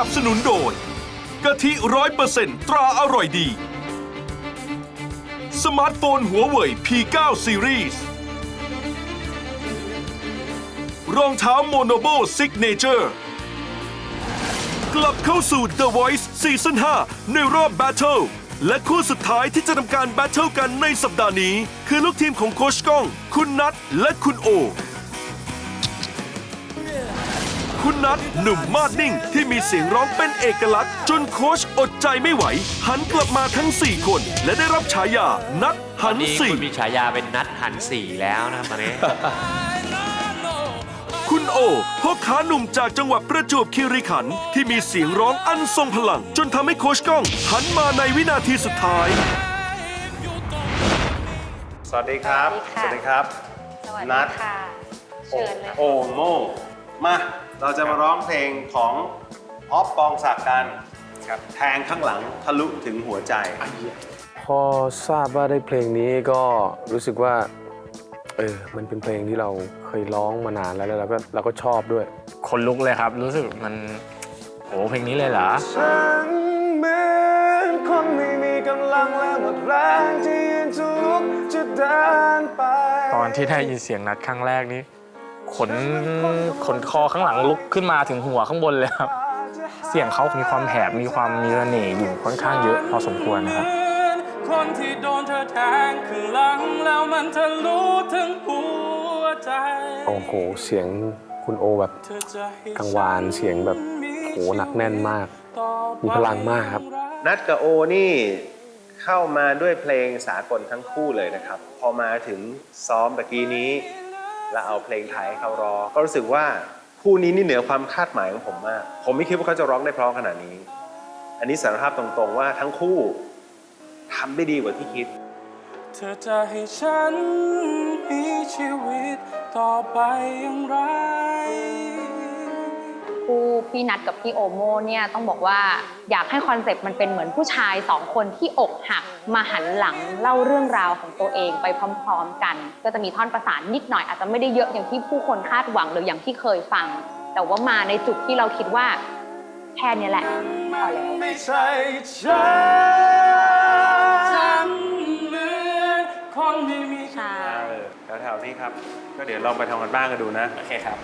นับสนุนโดยกะทิร้อยเปอร์เซ็นต์ตราอร่อยดี สมาร์ทโฟนหัวเว่ย P9 Series รองเท้าโมโนโบซิกเนเจอร์กลับเข้าสู่ The Voice ซีซั่น5ในรอบ Battle และคู่สุดท้ายที่จะทำการแบทเทิลกันในสัปดาห์นี้ คือลูกทีมของโคชก้อง คุณนัทและคุณโอ คุณนัทหนุ่มมาดนิ่ง ที่มีเสียงร้องเป็นเอกลักษณ์ จนโค้ชอดใจไม่ไหว หันกลับมาทั้ง 4 คน และได้รับฉายานัทหันนี่สี่คุณมีฉายาเป็นนัดหันสี่แล้วนะตอนนี้ คุณโอพ่อค้าหนุ่มจากจังหวัดประจวบคีรีขันธ์ที่มีเสียงร้องอันทรงพลัง จนทำให้โค้ชก้อง หันมาในวินาทีสุดท้าย สวัสดีครับ สวัสดีค่ะครับสวัสนัดีทค่ะโอเชิญเลยโอโมมา เราจะมาร้องเพลงของออฟปองศักดิ์กันครับแทงข้างหลังทะลุถึงหัวใจ พอทราบว่าได้เพลงนี้ก็รู้สึกว่าเออมันเป็นเพลงที่เราเคยร้องมานานแล้วแล้วเราก็เราก็ชอบด้วย คนลุกเลยครับ รู้สึกมันโอ้เพลงนี้เลยเหรอฉันเหมือนคนไม่มีกำลังและหมดแรงที่ยืนจะลุกจะเดินไป ตอนที่ได้ยินเสียงนัดครั้งแรกนี้ ขนขนคอข้างหลังลุกขึ้นมาถึงหัวข้างบนเลยครับ เสียงเขามีความแหบมีความมีเสน่ห์อยู่ค่อนข้างเยอะพอสมควรนะครับคนที่โดนเธอแทงข้างหลังแล้วมันทะลุถึงหัวใจโอ้โหเสียงคุณโอแบบเธอจะให้กังวานเสียงแบบโหหนักแน่นมากต่อไปมีพลังมากครับ นัทกับโอนี่เข้ามาด้วยเพลงสากลทั้งคู่เลยนะครับ พอมาถึงซ้อมตะกี้นี้ แล้วเอาเพลงไทยให้เขาร้องก็รู้สึกว่าคู่นี้นี่เหนือความคาดหมายของผมมาก ผมไม่คิดว่าเขาจะร้องได้เพราะขนาดนี้ อันนี้สารภาพตรงๆว่าทั้งคู่ทำได้ดีกว่าที่คิด เธอจะให้ฉันมีชีวิตต่อไปอย่างไร คู่พี่นัทกับพี่โอโมเนี่ยต้องบอกว่าอยากให้คอนเซปต์มันเป็นเหมือนผู้ชายสองคนที่อกหักมาหันหลังเล่าเรื่องราวของตัวเองไปพร้อมๆกัน ก็จะมีท่อนประสานนิดหน่อยอาจจะไม่ได้เยอะอย่างที่ผู้คนคาดหวังหรืออย่างที่เคยฟัง แต่ว่ามาในจุดที่เราคิดว่าแค่เนี้ยแหละพอแล้วไม่ใช่ฉันฉันเหมือนคนที่มีใช่เออแถวๆนี้ครับ ก็เดี๋ยวลองไปทำกันบ้านกันดูนะ โอเคครับ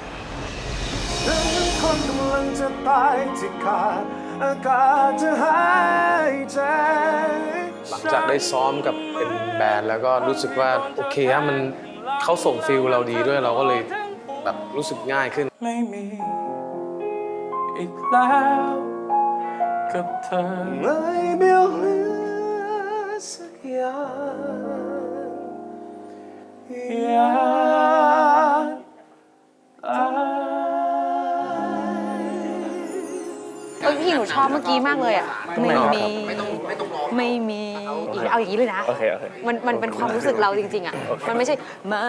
คนกำลังจะตายที่ขาดอากาศจะหายใจ หลังจากได้ซ้อมกับเป็นแบรนด์แล้วก็รู้สึกว่า โอเคฮะมันเขาส่งฟิลเราดีด้วยเราก็เลยแบบรู้สึกง่ายขึ้น ไม่มี อีกแล้วกับเธอไม่เบียวเหลือสักอย่าง ชอบเมื่อกี้มากเลยอะไม่มีไม่มีอีกเอาอย่างนี้เลยนะโอเคโอเคมันมันเป็นความรู้สึกเราจริงๆอะมันไม่ใช่ไม่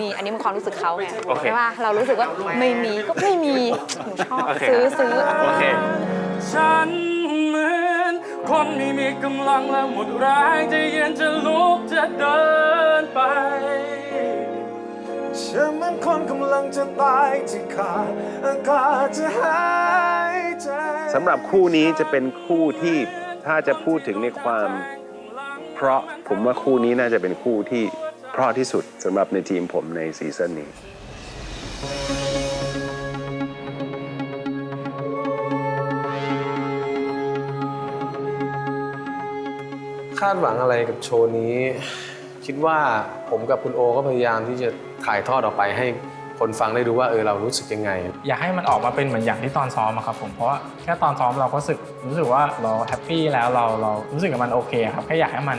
มีอันนี้มันความรู้สึกเขาไงโอเคใช่ป่ะเรารู้สึกว่าไม่มีก็ไม่มีหนูชอบโอเคซื้อซื้อโอเคฉันเหมือนคนไม่มีกำลังและหมดแรงจะยืนจะลุกจะเดินไปฉันเหมันคนกำลังจะตายที่ขาดอากาศจะหายใจ สำหรับคู่นี้จะเป็นคู่ที่ถ้าจะพูดถึงในความเพราะผมว่าคู่นี้น่าจะเป็นคู่ที่เพราะที่สุดสำหรับในทีมผมในซีซั่นนี้ คาดหวังอะไรกับโชว์นี้ คิดว่าผมกับคุณโอก็พยายามที่จะถ่ายทอดออกไปให้ คนฟังได้ดูว่าเออเรารู้สึกยังไง อยากให้มันออกมาเป็นเหมือนอย่างที่ตอนซ้อมอะครับผมเพราะว่าแค่ตอนซ้อมเราก็รู้สึกรู้สึกว่าเราแฮปปี้แล้วเราเรารู้สึกกับมันโอเคครับแค่อยากให้มัน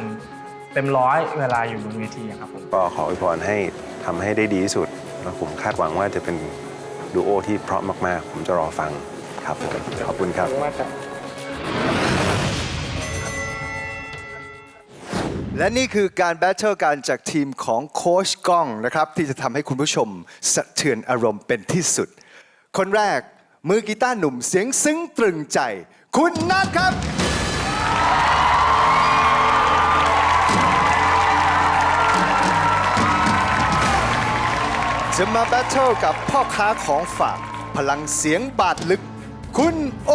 เต็มร้อยเวลาอยู่บนเวทีอะครับผมก็ขออวยพรให้ทำให้ได้ดีที่สุด แล้วผมคาดหวังว่าจะเป็นดูโอที่เพราะมาก ๆ ผมจะรอฟังครับผมขอบคุณครับ และนี่คือการแบทเทิลกันจากทีมของโค้ชก้องนะครับ ที่จะทำให้คุณผู้ชมสะเทือนอารมณ์เป็นที่สุด คนแรกมือกีตาร์หนุ่มเสียงซึ้งตรึงใจ คุณนัทครับ จะมาแบทเทิลกับพ่อค้าของฝาก พลังเสียงบาดลึก คุณโอ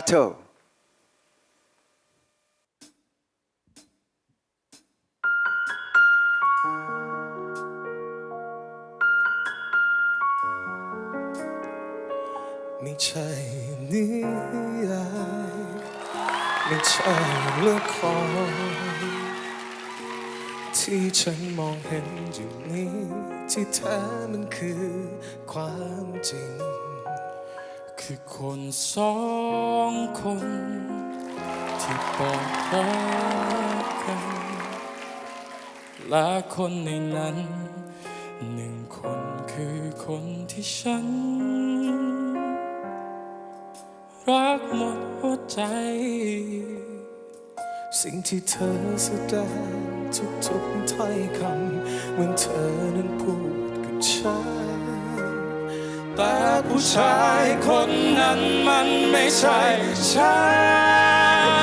Battle ไม่ใช่นิยายไม่ใช่ละครที่ฉันมองเห็นอยู่นี้ ที่แท้มันคือความจริง คือคนสองคน ที่บอกรักกัน และคนในนั้น หนึ่งคนคือคนที่ฉัน รักหมดหัวใจ สิ่งที่เธอแสดงทุกๆถ้อยคำวันเธอนั้นพูดกับฉัน แต่ผู้ชายคนนั้นมันไม่ใช่ฉั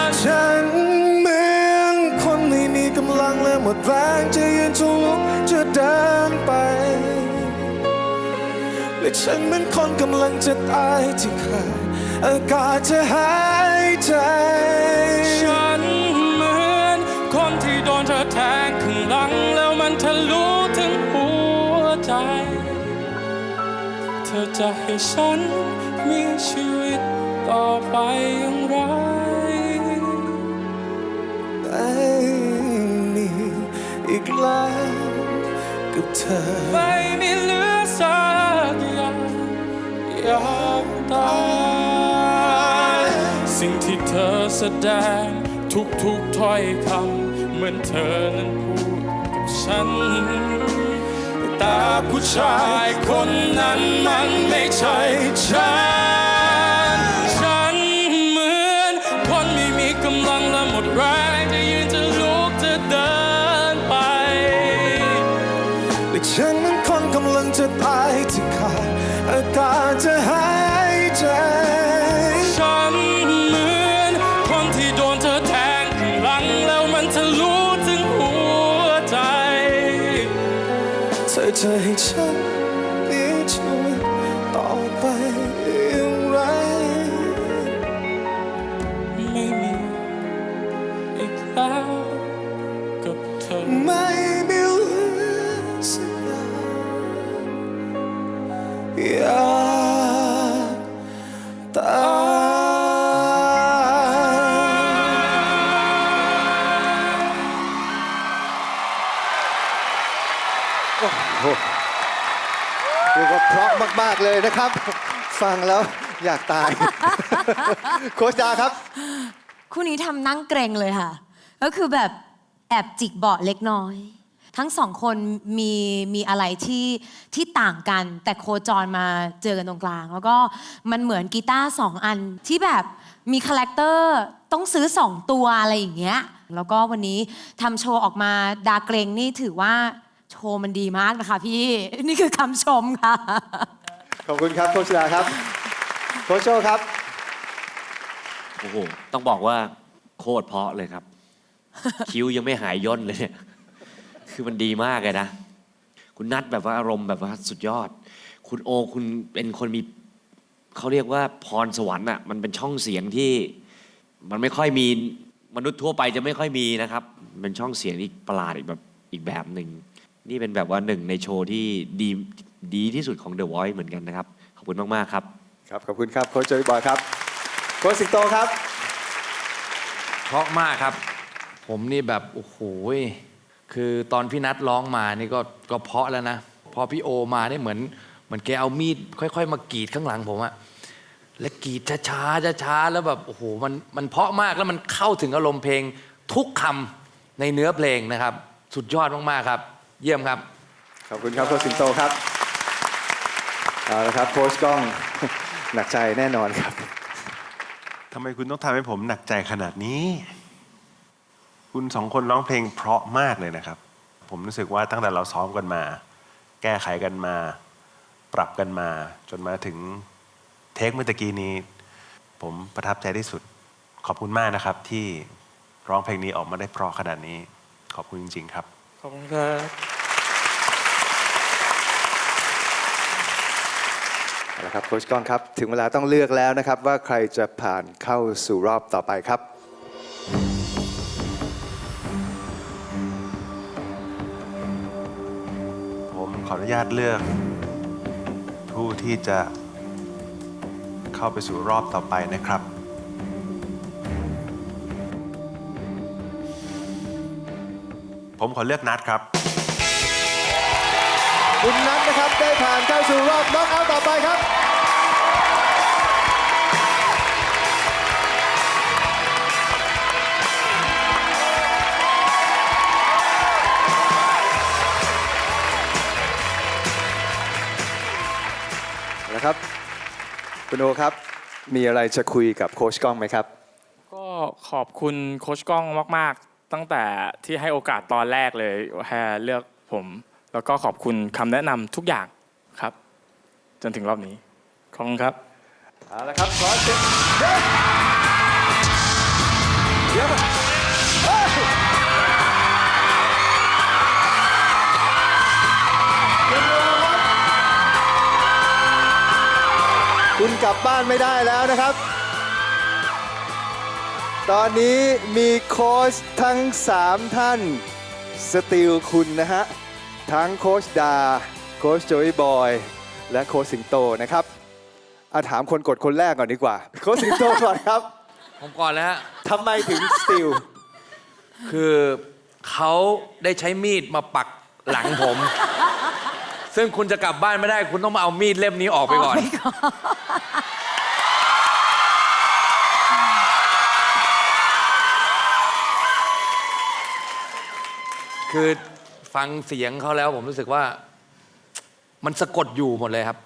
นฉันเหมือนคนไม่มีกำลังและหมดแรงจะยืนจะลุกจะเดินไปและฉันเหมือนคนกำลังจะตายที่ขาดอากาศจะหายใจ ฉันเหมือนคนที่โดนเธอแทงข้างหลังแล้วมันทะลุถึงหัวใจ อจะให้ฉันมีชีวิตต่อไปอย่างไรไม่มีอีกแล้วกับเธอ ไม่มีเหลือสักอย่างอยากตายสิ่งที่เธอแสดงทุกๆถ้อยคำเหมือนเธอนั้นพูดกับฉัน ผู้ชายคนนั้นมันไม่ใช่ฉัน เธอจะ เรียกว่าเพราะมาก ๆ เลยนะครับ ฟังแล้วอยากตาย โคชดาครับ คู่นี้ทำนั่งเกรงเลยค่ะ ก็คือแบบแอบจิกเบาะเล็กน้อย ทั้งสองคนมีมีอะไรที่ที่ต่างกัน แต่โคจรมาเจอกันตรงกลาง แล้วก็มันเหมือนกีตาร์สองอันที่แบบมีคาแรคเตอร์ต้องซื้อสองตัวอะไรอย่างเงี้ย แล้วก็วันนี้ทำโชว์ออกมาดาเกรงนี่ถือว่า ชว์มันดีมากนะคะพี่ นี่คือคำชมค่ะ ขอบคุณครับโคชดาครับโคชโชครับ โอ้โห ต้องบอกว่าโคตรเพราะเลยครับ คิ้วยังไม่หายย่นเลยเนี่ย คือมันดีมากเลยนะ คุณนัทแบบว่าอารมณ์แบบว่าสุดยอด คุณโอคุณเป็นคนมีเขาเรียกว่าพรสวรรค์อะ มันเป็นช่องเสียงที่มันไม่ค่อยมีมนุษย์ทั่วไปจะไม่ค่อยมีนะครับ เป็นช่องเสียงที่ประหลาดอีกแบบอีกแบบหนึ่ง นี่เป็นแบบว่าหนึ่งในโชว์ที่ดีดีที่สุดของ The Voice เหมือนกันนะครับ ขอบคุณมาก ๆ ครับ ครับ ขอบคุณครับ โคชโจยบอยครับ โคชสิงโตครับ เพราะมากครับ ผมนี่แบบ โอ้โหยคือตอนพี่นัทร้องมานี่ก็ก็เพราะแล้วนะ พอพี่โอมานี่เหมือนเหมือนแกเอามีด ค่อย ๆ มากรีดข้างหลังผมอะและกรีดช้าๆช้าๆแล้วแบบโอ้โหมันมันเพราะมากแล้วมันเข้าถึงอารมณ์เพลงทุกคำในเนื้อเพลงนะครับ สุดยอดมากๆครับ เยี่ยมครับ ขอบคุณครับโคชสิงโตครับเอาละครับโคชก้องหนักใจแน่นอนครับทำไมคุณต้องทำให้ผมหนักใจขนาดนี้ คุณสองคนร้องเพลงเพราะมากเลยนะครับ ผมรู้สึกว่าตั้งแต่เราซ้อมกันมา แก้ไขกันมา ปรับกันมา จนมาถึงเทคเมื่อตะกี้นี้ ผมประทับใจที่สุด ขอบคุณมากนะครับที่ร้องเพลงนี้ออกมาได้เพราะขนาดนี้ ขอบคุณจริง ๆ ครับข อบคุณครับเอาละครับโค้ชก้องครับ ถึงเวลาต้องเลือกแล้วนะครับ ว่าใครจะผ่านเข้าสู่รอบต่อไปครับ ผมขออนุญาตเลือก ผู้ที่จะเข้าไปสู่รอบต่อไปนะครับ ผมขอเลือกนัดครับ คุณนัทนะครับได้ผ่านเข้าสู่รอบน็อกเอาท์ต่อไปครับ นะครับ คุณโอครับ มีอะไรจะคุยกับโค้ชก้องไหมครับ ก็ขอบคุณโค้ชก้องมากๆ ตั้งแต่ที่ให้โอกาสตอนแรกเลยแฮเลือกผม แล้วก็ขอบคุณคำแนะนำทุกอย่างครับ จนถึงรอบนี้ ขอบคุณครับเอาละครับขอเสียงเดี๋ยวเดี๋ยวเฮ้ยคุณโอครับคุณกลับบ้านไม่ได้แล้วนะครับ ตอนนี้มีโค้ชทั้ง 3 ท่านสติลคุณนะฮะ ทั้งโค้ชดา โค้ชโจยบอย และโค้ชสิงโตนะครับอาถามคนกดคนแรกก่อนดีกว่า โค้ชสิงโตก่อนครับผมก่อนแล้วฮะทำไมถึงสติลคือเขาได้ใช้มีดมาปักหลังผม ซึ่งคุณจะกลับบ้านไม่ได้ คุณต้องมาเอามีดเล่มนี้ออกไปก่อน คือฟังเสียงเขาแล้วผมรู้สึกว่า มันสะกดอยู่หมดเลยครับ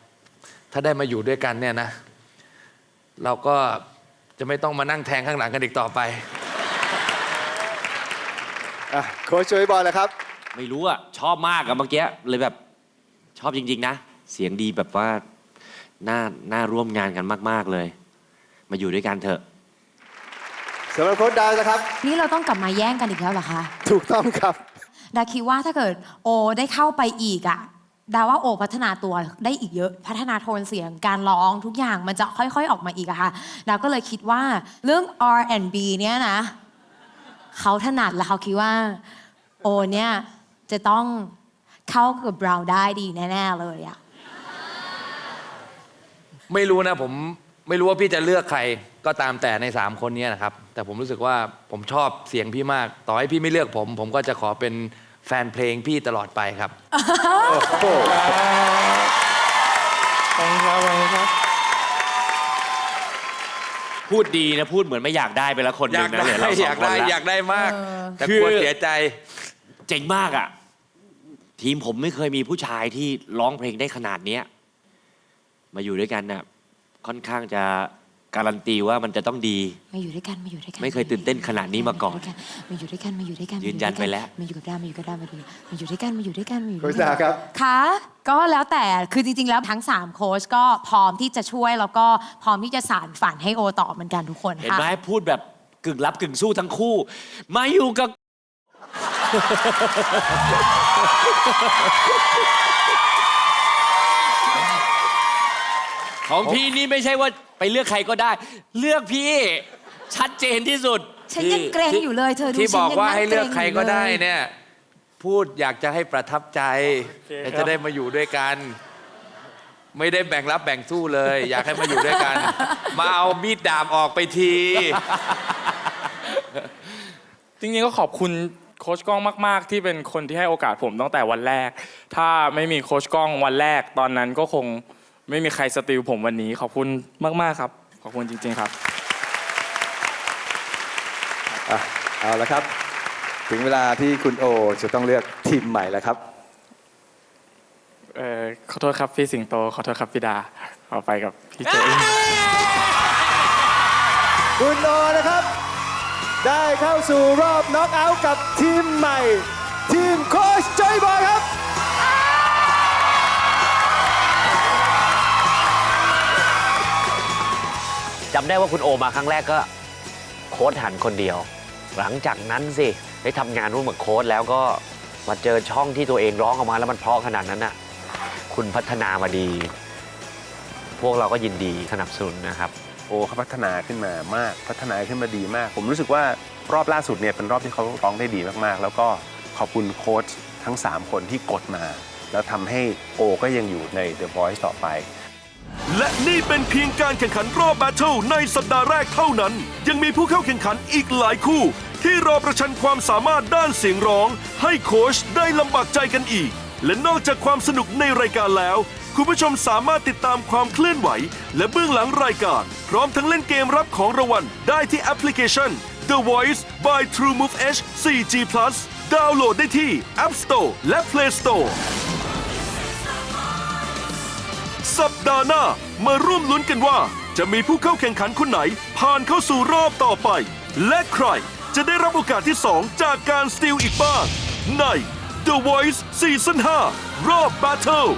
ถ้าได้มาอยู่ด้วยกันเนี่ยนะ เราก็จะไม่ต้องมานั่งแทงข้างหลังกันอีกต่อไป อะโค้ชโจยบอยแล้วครับ ไม่รู้อะชอบมากอะเมื่อกี้เลยแบบชอบจริง ๆ นะ เสียงดีแบบว่าน่าน่าร่วมงานกันมาก ๆเลย มาอยู่ด้วยกันเถอะ สำหรับโค้ชดาวนะครับ นี่เราต้องกลับมาแย่งกันอีกแล้วเหรอคะ ถูกต้องครับ ดาคิดว่าถ้าเกิดโอได้เข้าไปอีกอะดาว่าโอพัฒนาตัวได้อีกเยอะ พัฒนาโทนเสียงการร้องทุกอย่างมันจะค่อยๆออกมาอีกอะค่ะดาก็เลยคิดว่าเรื่อง R&B เนี่ยนะเขาถนัดและเขาคิดว่า โอเนี่ยจะต้องเข้ากับเราได้ดีแน่ๆเลยอะไม่รู้นะผมไม่รู้ว่าพี่จะเลือกใครก็ตามแต่ใน 3 คนนี้นะครับ แต่ผมรู้สึกว่าผมชอบเสียงพี่มาก ต่อให้พี่ไม่เลือกผม ผมก็จะขอเป็น แฟนเพลงพี่ตลอดไปครับโอ้โหขอบคุณครับขอบคุณครับ พูดดีนะพูดเหมือนไม่อยากได้ไปแล้วคนหอนึ่ยางกนะได้ เหลือเราสอองยากคนได้ละอยากได้มากเออแต่กลัวคือ เสียใจ เจ๋งมากอะทีมผมไม่เคยมีผู้ชายที่ร้องเพลงได้ขนาดเนี้ยมาอยู่ด้วยกันน่ะค่อนข้างจะ การันตีว่ามันจะต้องดี มาอยู่ด้วยกันมาอยู่ด้วยกันไม่เคยตื่นเต้นขนาดนี้มาก่อนมาอยู่ด้วยกันมาอยู่ด้วยกันยืนยันไปแล้ว มาอยู่กับดามาอยู่กับดามาอยู่มาอยู่ด้วยกันมาอยู่ด้วยกันมาอยู่โค้ด้วยชกัดาครับค่ะก็แล้วแต่คือจริง ๆ แล้วทั้ง 3 โค้ชก็พร้อมที่จะช่วยแล้วก็พร้อมที่จะสานฝันให้โอต่อเหมือนกันทุกคนเห็นค่ะ ไหมพูดแบบกึ่งรับกึ่งสู้ทั้งคู่ มาอยู่กับ ของพี่นี่ไม่ใช่ว่าไปเลือกใครก็ได้ เลือกพี่ชัดเจนที่สุด ฉันยังเกรงอยู่เลยเธอดูที่ฉับอกนยังว่านั่งให้เลือกงใครก็ได้อยู่ลเนี่ย พูดอยากจะให้ประทับใจเคครับและจะได้มาอยู่ด้วยกัน ไม่ได้แบ่งรับแบ่งสู้เลย อยากให้มาอยู่ด้วยกัน มาเอามีดดาบออกไปที จริงๆก็ขอบคุณโค้ชก้องมาก ๆ ที่เป็นคนที่ให้โอกาสผมตั้งแต่วันแรก ถ้าไม่มีโค้ชก้องวันแรก ตอนนั้นก็คง ไม่มีใครสติลผมวันนี้ ขอบคุณมากๆครับ ขอบคุณจริง ๆ ครับ อะเอาละครับ ถึงเวลาที่คุณโอจะต้องเลือกทีมใหม่แล้วครับ เอ่อขอโทษครับพี่สิงโต ขอโทษครับพี่ดาเอาไปกับพี่โจคุณโอนะครับ ได้เข้าสู่รอบน็อกเอาท์กับทีมใหม่ ทีมโค้ชโจยบอยครับ จำได้ว่าคุณโอมาครั้งแรกก็โค้ดหันคนเดียว หลังจากนั้นสิได้ทำงานร่วมกับโค้ดแล้วก็มาเจอช่องที่ตัวเองร้องออกมาแล้วมันเพราะขนาดนั้นน่ะคุณพัฒนามาดี พวกเราก็ยินดีสนับสนุนนะครับ โอ้เขาพัฒนาขึ้นมามากพัฒนาขึ้นมาดีมาก ผมรู้สึกว่ารอบล่าสุดเนี่ยเป็นรอบที่เขาร้องได้ดีมากๆ แล้วก็ขอบคุณโค้ชทั้ง 3 คนที่กดมา แล้วทำให้โอก็ยังอยู่ใน The Voice ต่อไป และนี่เป็นเพียงการแข่งขันรอบแบทเทิลในสัปดาห์แรกเท่านั้น ยังมีผู้เข้าแข่งขันอีกหลายคู่ ที่รอประชันความสามารถด้านเสียงร้อง ให้โค้ชได้ลำบากใจกันอีก และนอกจากความสนุกในรายการแล้ว คุณผู้ชมสามารถติดตามความเคลื่อนไหว และเบื้องหลังรายการ พร้อมทั้งเล่นเกมรับของรางวัลได้ที่แอปพลิเคชัน The Voice by TrueMove H 4G Plus ดาวน์โหลดได้ที่ App Store และ Play Store สัปดาห์หน้ามาร่วมลุ้นกันว่า จะมีผู้เข้าแข่งขันคนไหน ผ่านเข้าสู่รอบต่อไป และใครจะได้รับโอกาสที่ 2 จากการสติลอีกบ้างใน The Voice Season 5 รอบ Battle